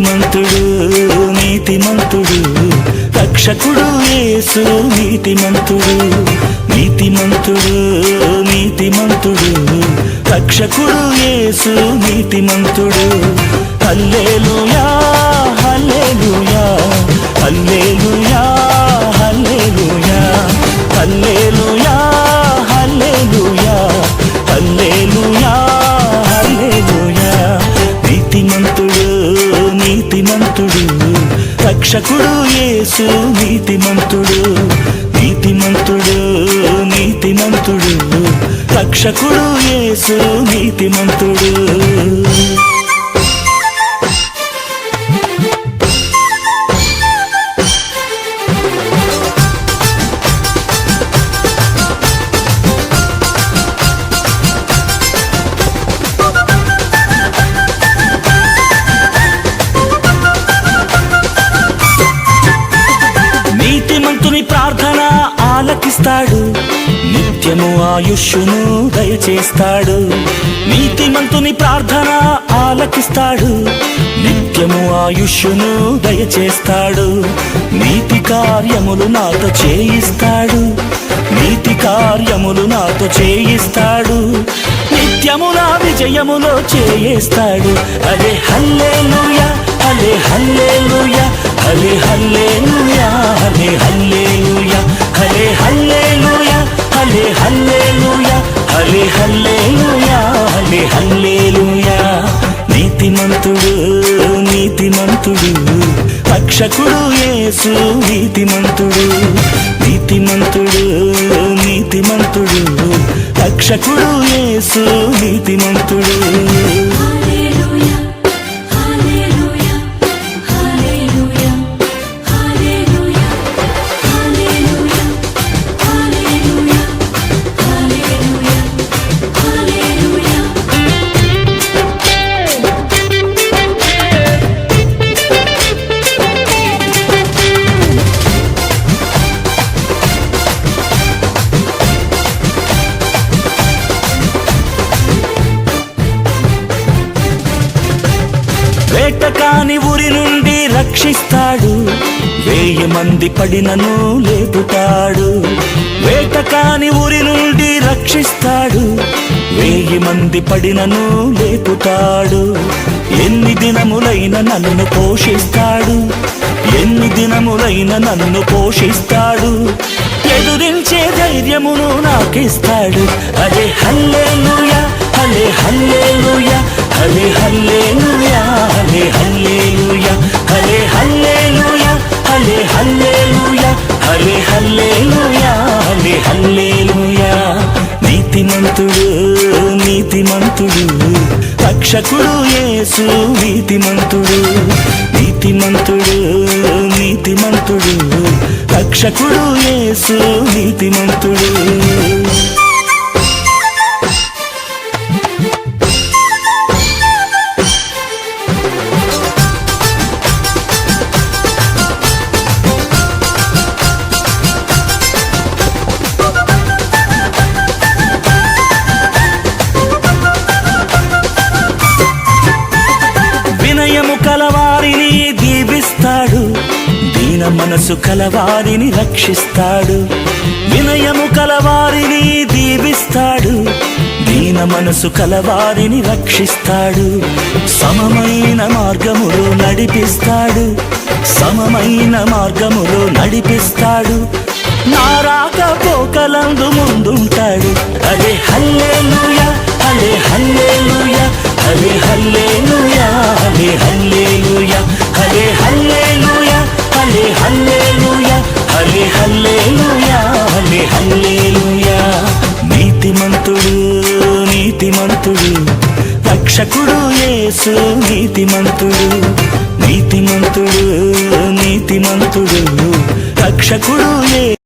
నీతిమంతుడు నీతిమంతుడు రక్షకుడు యేసు నీతిమంతుడు నీతిమంతుడు నీతిమంతుడు రక్షకుడు యేసు నీతిమంతుడు. అల్లేలు రక్షకుడు యేసు నీతిమంతుడు నీతిమంతుడు నీతిమంతుడు. రక్షకుడు యేసు నీతిమంతుడు. రక్షిస్తాడు నిత్యము ఆయుష్ను దయచేస్తాడు. నీతిమంతుని ప్రార్థన ఆలకిస్తాడు. నిత్యము ఆయుష్ను దయచేస్తాడు. నీతి కార్యములు నాతో చేయిస్తాడు. నీతి కార్యములు నాతో చేయిస్తాడు. నిత్యము నా విజయములో చేయిస్తాడు. అరే హల్లే హలే హల్లెలూయా హలే హల్లెలూయా హలే హల్లెలూయా. హలే హల్లెలూయా హలే హల్లెలూయా హలే హల్లెలూయా హలే హల్లెలూయా. నీతిమంతుడు నీతిమంతుడు రక్షకుడు యేసు నీతిమంతుడు. నీతిమంతుడు నీతిమంతుడు రక్షకుడు యేసు నీతిమంతుడు. రక్షిస్తాడు. వేయి మంది పడినను లేపుతాడు. వేటకాని ఊరి నుండి రక్షిస్తాడు. వేయి మంది పడినను లేపుతాడు. ఎన్ని దినములైన నన్ను పోషిస్తాడు. ఎన్ని దినములైన నన్ను పోషిస్తాడు. ఎదురించే ధైర్యమును నాకిస్తాడు. అదే హల్లెలూయా హలే హల్లెలూయా హలే హల్లే హలే హల్లెలూయా. హలే హల్లెలూయా హలే హల్లెలూయా హలే హల్లెలూయా నీతిమంతుడు నీతిమంతుడు రక్షకుడు యేసు నీతిమంతుడు నీతిమంతుడు నీతిమంతుడు రక్షకుడు యేసు నీతిమంతుడు మనసు కలవారిని రక్షిస్తాడు. వినయము కలవారిని దీవిస్తాడు. దీన మనసు కలవారిని రక్షిస్తాడు. సమమైన మార్గములో నడిపిస్తాడు. సమమైన మార్గములో నడిపిస్తాడు. నారాక పోకలందు ముందుంటాడు. అదే హల్లే హల్లే హల్లే హరే హల్లే హల్లెలూయా హలే హల్లెలూయా. నీతిమంతుడు నీతిమంతుడు రక్షకుడు యేసు నీతిమంతుడు. నీతిమంతుడు నీతిమంతుడు రక్షకుడు యేసు.